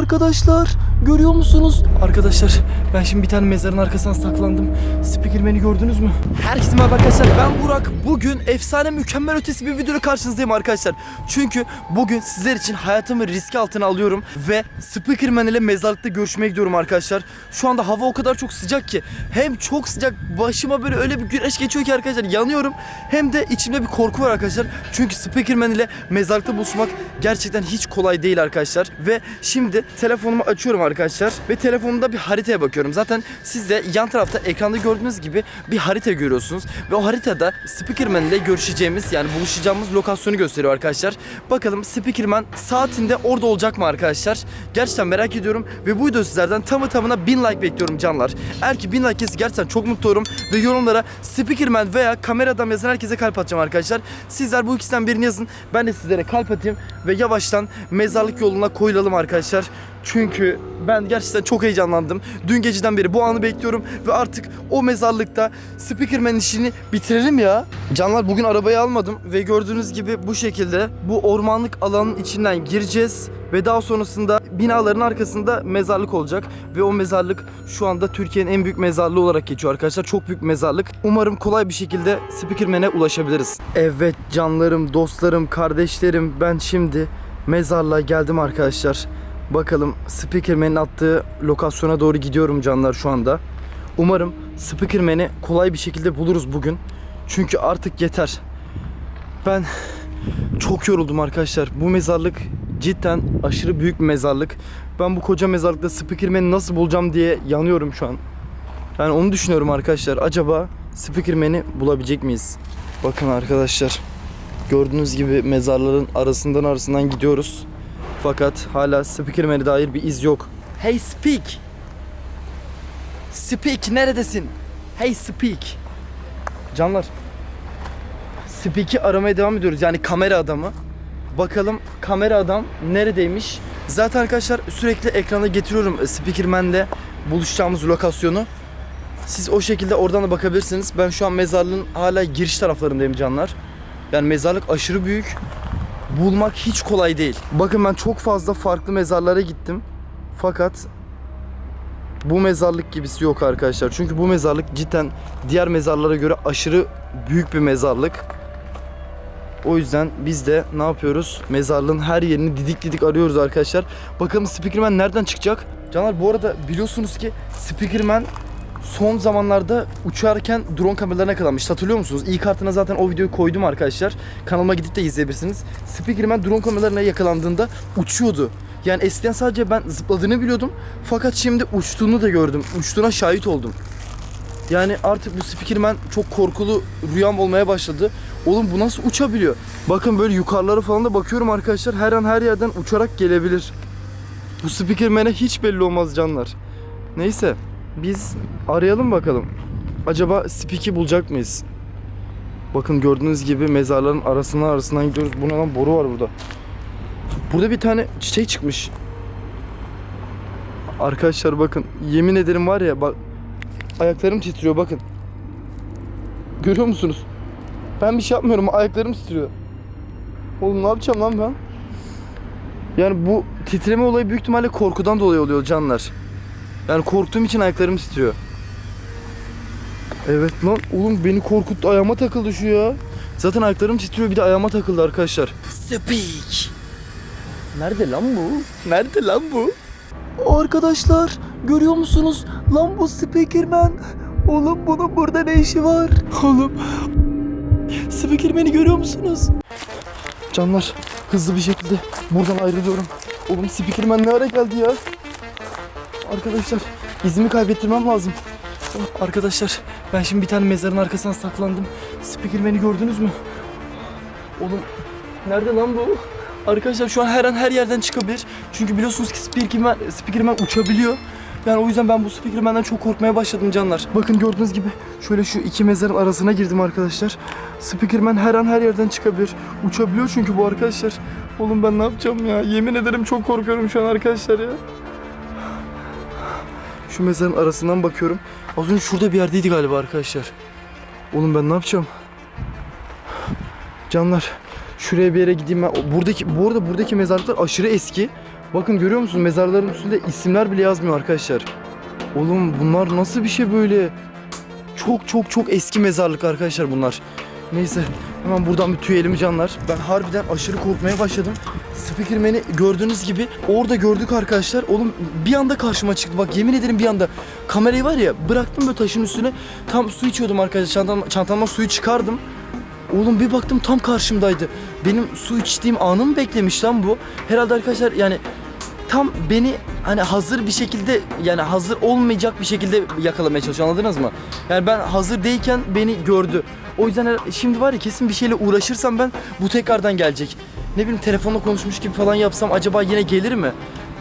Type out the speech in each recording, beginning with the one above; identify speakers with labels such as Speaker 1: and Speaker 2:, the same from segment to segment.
Speaker 1: Arkadaşlar görüyor musunuz? Arkadaşlar ben şimdi bir tane mezarın arkasına saklandım. Spikerman'i gördünüz mü? Herkese merhaba arkadaşlar ben Burak. Bugün efsane mükemmel ötesi bir videoyla karşınızdayım arkadaşlar. Çünkü bugün sizler için hayatımı riske altına alıyorum ve Spikerman ile mezarlıkta görüşmeye gidiyorum arkadaşlar. Şu anda hava o kadar çok sıcak ki hem çok sıcak başıma böyle öyle bir güneş geçiyor ki arkadaşlar yanıyorum hem de içimde bir korku var arkadaşlar. Çünkü Spikerman ile mezarlıkta buluşmak gerçekten hiç kolay değil arkadaşlar. Ve şimdi telefonumu açıyorum arkadaşlar ve telefonumda bir haritaya bakıyorum. Zaten siz de yan tarafta ekranda gördüğünüz gibi bir harita görüyorsunuz. Ve o haritada Spikerman ile görüşeceğimiz yani buluşacağımız lokasyonu gösteriyor arkadaşlar. Bakalım Spikerman saatinde orada olacak mı arkadaşlar? Gerçekten merak ediyorum ve bu video sizlerden tamı tamına 1000 like bekliyorum canlar. Eğer ki 1000 like gelirse gerçekten çok mutlu olurum ve yorumlara Spikerman veya kameradan yazan herkese kalp atacağım arkadaşlar. Sizler bu ikisinden birini yazın. Ben de sizlere kalp atayım ve yavaştan mezarlık yoluna koyulalım arkadaşlar. Çünkü ben gerçekten çok heyecanlandım. Dün geceden beri bu anı bekliyorum ve artık o mezarlıkta Spikerman işini bitirelim ya. Canlar bugün arabayı almadım ve gördüğünüz gibi bu şekilde bu ormanlık alanın içinden gireceğiz ve daha sonrasında binaların arkasında mezarlık olacak ve o mezarlık şu anda Türkiye'nin en büyük mezarlığı olarak geçiyor arkadaşlar. Çok büyük mezarlık. Umarım kolay bir şekilde Spikerman'e ulaşabiliriz. Evet canlarım, dostlarım, kardeşlerim ben şimdi mezarlığa geldim arkadaşlar. Bakalım Spikerman'in attığı lokasyona doğru gidiyorum canlar şu anda. Umarım Spikerman'i kolay bir şekilde buluruz bugün. Çünkü artık yeter. Ben çok yoruldum arkadaşlar. Bu mezarlık cidden aşırı büyük bir mezarlık. Ben bu koca mezarlıkta Spikerman'i nasıl bulacağım diye yanıyorum şu an. Yani onu düşünüyorum arkadaşlar. Acaba Spikerman'i bulabilecek miyiz? Bakın arkadaşlar. Gördüğünüz gibi mezarların arasından arasından gidiyoruz. Fakat hala Spikerman'e dair bir iz yok. Hey Speak! Speak neredesin? Hey Speak! Canlar. Speak'i aramaya devam ediyoruz. Yani kamera adamı. Bakalım kamera adam neredeymiş? Zaten arkadaşlar sürekli ekrana getiriyorum Speakerman'le buluşacağımız lokasyonu. Siz o şekilde oradan da bakabilirsiniz. Ben şu an mezarlığın hala giriş taraflarındayım canlar. Yani mezarlık aşırı büyük. Bulmak hiç kolay değil. Bakın ben çok fazla farklı mezarlara gittim. Fakat bu mezarlık gibisi yok arkadaşlar. Çünkü bu mezarlık cidden diğer mezarlara göre aşırı büyük bir mezarlık. O yüzden biz de ne yapıyoruz? Mezarlığın her yerini didik didik arıyoruz arkadaşlar. Bakalım Spikerman nereden çıkacak? Canlar bu arada biliyorsunuz ki Spikerman son zamanlarda uçarken drone kameralarına yakalanmış. Hatırlıyor musunuz? İlk kartına zaten o videoyu koydum arkadaşlar. Kanalıma gidip de izleyebilirsiniz. Spikerman drone kameralarına yakalandığında uçuyordu. Yani eskiden sadece ben zıpladığını biliyordum. Fakat şimdi uçtuğunu da gördüm. Uçtuğuna şahit oldum. Yani artık bu Spikerman çok korkulu rüyam olmaya başladı. Oğlum bu nasıl uçabiliyor? Bakın böyle yukarılara falan da bakıyorum arkadaşlar. Her an her yerden uçarak gelebilir. Bu Spikerman'e hiç belli olmaz canlar. Neyse biz arayalım bakalım. Acaba Spik'i bulacak mıyız? Bakın gördüğünüz gibi mezarların arasından arasından gidiyoruz. Bu ne lan boru var burada. Burada bir tane çiçek çıkmış. Arkadaşlar bakın yemin ederim var ya bak ayaklarım titriyor bakın. Görüyor musunuz? Ben bir şey yapmıyorum ayaklarım titriyor. Oğlum ne yapacağım lan ben? Yani bu titreme olayı büyük ihtimalle korkudan dolayı oluyor canlar. Yani korktuğum için ayaklarım titriyor. Evet lan oğlum beni korkuttu ayağıma takıldı şu ya. Zaten ayaklarım titriyor bir de ayağıma takıldı arkadaşlar. Speak. Nerede lan bu? Nerede lan bu? Arkadaşlar görüyor musunuz? Lan bu Speakerman. Oğlum bunun burada ne işi var? Oğlum Speakerman'i görüyor musunuz? Canlar hızlı bir şekilde buradan ayrılıyorum. Oğlum Speakerman ne ara geldi ya? Arkadaşlar izimi kaybettirmem lazım. Arkadaşlar ben şimdi bir tane mezarın arkasına saklandım. Speakerman'i gördünüz mü? Oğlum nerede lan bu? Arkadaşlar şu an her an her yerden çıkabilir. Çünkü biliyorsunuz ki Speakerman, Speakerman uçabiliyor. Yani o yüzden ben bu Speakerman'den çok korkmaya başladım canlar. Bakın gördüğünüz gibi şöyle şu iki mezarın arasına girdim arkadaşlar. Speakerman her an her yerden çıkabilir. Uçabiliyor çünkü bu arkadaşlar. Oğlum ben ne yapacağım ya? Yemin ederim çok korkuyorum şu an arkadaşlar ya. Şu mezarın arasından bakıyorum. Az önce şurada bir yerdeydi galiba arkadaşlar. Oğlum ben ne yapacağım? Canlar şuraya bir yere gideyim ben. Buradaki bu arada buradaki mezarlıklar aşırı eski. Bakın görüyor musunuz mezarların üstünde isimler bile yazmıyor arkadaşlar. Oğlum bunlar nasıl bir şey böyle? Çok çok çok eski mezarlık arkadaşlar bunlar. Neyse hemen buradan bir tüyelim canlar. Ben harbiden aşırı korkmaya başladım. Speakerman'i gördüğünüz gibi orada gördük arkadaşlar. Oğlum bir anda karşıma çıktı. Bak yemin ederim bir anda. Kamerayı var ya bıraktım böyle taşın üstüne. Tam su içiyordum arkadaşlar. Çantam, çantamdan suyu çıkardım. Oğlum bir baktım tam karşımdaydı. Benim su içtiğim anı mı beklemiş lan bu? Herhalde arkadaşlar yani tam beni hani hazır bir şekilde yani hazır olmayacak bir şekilde yakalamaya çalışıyor anladınız mı? Yani ben hazır değilken beni gördü. O yüzden şimdi var ya kesin bir şeyle uğraşırsam ben bu tekrardan gelecek. Ne bileyim telefonla konuşmuş gibi falan yapsam acaba yine gelir mi?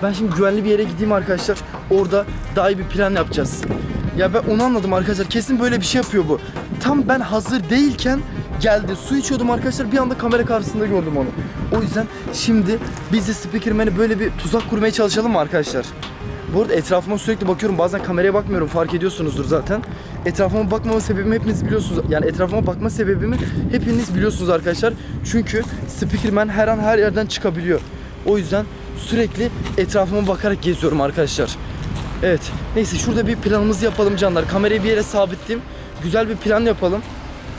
Speaker 1: Ben şimdi güvenli bir yere gideyim arkadaşlar. Orada daha iyi bir plan yapacağız. Ya ben onu anladım arkadaşlar. Kesin böyle bir şey yapıyor bu. Tam ben hazır değilken geldi. Su içiyordum arkadaşlar. Bir anda kamera karşısında gördüm onu. O yüzden şimdi biz de Speakerman'e böyle bir tuzak kurmaya çalışalım mı arkadaşlar? Bu arada etrafıma sürekli bakıyorum. Bazen kameraya bakmıyorum. Fark ediyorsunuzdur zaten. Etrafıma bakmama sebebimi hepiniz biliyorsunuz. Yani etrafıma bakma sebebimi hepiniz biliyorsunuz arkadaşlar. Çünkü Speakerman her an her yerden çıkabiliyor. O yüzden sürekli etrafıma bakarak geziyorum arkadaşlar. Evet. Neyse şurada bir planımızı yapalım canlar. Kamerayı bir yere sabitleyeyim. Güzel bir plan yapalım.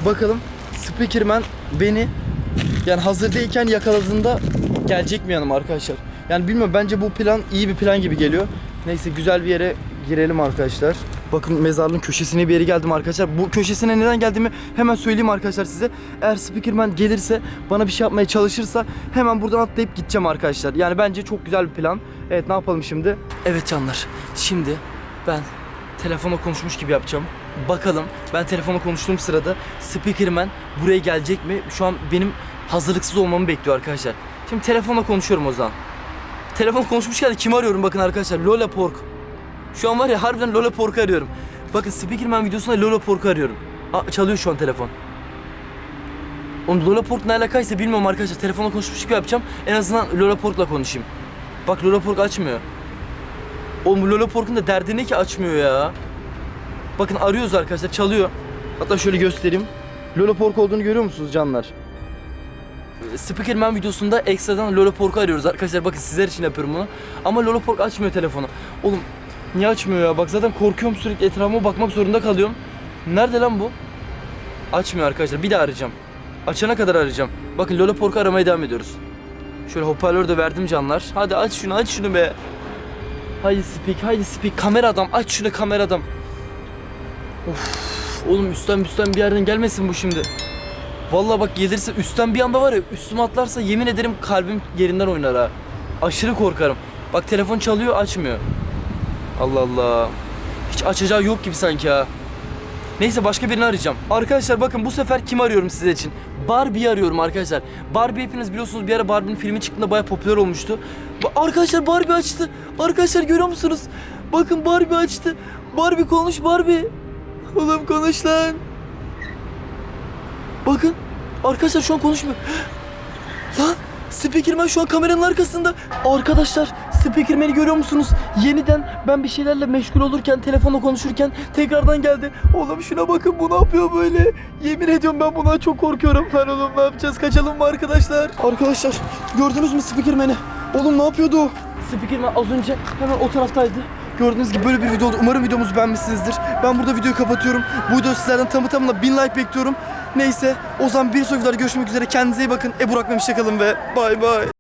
Speaker 1: Bakalım Speakerman beni yani hazır değilken yakaladığında gelecek mi yanıma arkadaşlar? Yani bilmiyorum bence bu plan iyi bir plan gibi geliyor. Neyse güzel bir yere girelim arkadaşlar. Bakın mezarlığın köşesine bir yere geldim arkadaşlar. Bu köşesine neden geldiğimi hemen söyleyeyim arkadaşlar size. Eğer Speakerman gelirse bana bir şey yapmaya çalışırsa hemen buradan atlayıp gideceğim arkadaşlar. Yani bence çok güzel bir plan. Evet ne yapalım şimdi? Evet canlar. Şimdi ben telefonla konuşmuş gibi yapacağım. Bakalım ben telefonla konuştuğum sırada Speakerman buraya gelecek mi? Şu an benim hazırlıksız olmamı bekliyor arkadaşlar. Şimdi telefonla konuşuyorum o zaman. Telefon konuşmuşken de kimi arıyorum bakın arkadaşlar. Lola Pork. Şu an var ya harbiden Lola Pork'u arıyorum. Bakın Speakerman videosunda Lola Pork'u arıyorum. Aa, çalıyor şu an telefon. Oğlum Lola Pork ne alakaysa bilmiyorum arkadaşlar. Telefonla konuşmuş gibi yapacağım. En azından Lola Pork'la konuşayım. Bak Lola Pork açmıyor. Oğlum Lola Pork'un da derdi ne ki açmıyor ya. Bakın arıyoruz arkadaşlar çalıyor. Hatta şöyle göstereyim. Lola Pork olduğunu görüyor musunuz canlar? Speakerman videosunda ekstradan Lola Pork'u arıyoruz arkadaşlar. Bakın sizler için yapıyorum bunu. Ama Lola Pork açmıyor telefonu. Oğlum niye açmıyor ya? Bak zaten korkuyorum sürekli etrafıma bakmak zorunda kalıyorum. Nerede lan bu? Açmıyor arkadaşlar. Bir daha arayacağım. Açana kadar arayacağım. Bakın Lola Pork'u aramaya devam ediyoruz. Şöyle hoparlör de verdim canlar. Hadi aç şunu aç şunu be. Haydi speak haydi speak. Kamera adam aç şunu kamera adam. Of oğlum üstten üstten bir yerden gelmesin bu şimdi. Vallahi bak gelirse üstten bir anda var ya üstüme atlarsa yemin ederim kalbim yerinden oynar ha. Aşırı korkarım. Bak telefon çalıyor açmıyor. Allah Allah. Hiç açacağı yok gibi sanki ha. Neyse başka birini arayacağım. Arkadaşlar bakın bu sefer kim arıyorum size için? Barbie'yi arıyorum arkadaşlar. Barbie hepiniz biliyorsunuz bir ara Barbie'nin filmi çıktığında bayağı popüler olmuştu. Ba- arkadaşlar Barbie açtı. Arkadaşlar görüyor musunuz? Bakın Barbie açtı. Barbie konuş Barbie. Oğlum konuş lan. Bakın. Arkadaşlar şu an konuşmuyor. Lan Speakerman şu an kameranın arkasında. Arkadaşlar Speakerman'i görüyor musunuz? Yeniden ben bir şeylerle meşgul olurken, telefonla konuşurken tekrardan geldi. Oğlum şuna bakın bu ne yapıyor böyle? Yemin ediyorum ben buna çok korkuyorum. Lan oğlum ne yapacağız? Kaçalım mı arkadaşlar? Arkadaşlar gördünüz mü Speakerman'i? Oğlum ne yapıyordu o? Speakerman az önce hemen o taraftaydı. Gördüğünüz gibi böyle bir video oldu. Umarım videomuzu beğenmişsinizdir. Ben burada videoyu kapatıyorum. Bu video sizlerden tamı tamına 1000 like bekliyorum. Neyse o zaman bir sonraki videoda görüşmek üzere. Kendinize iyi bakın. Ebu Burak kalın ve bay bay.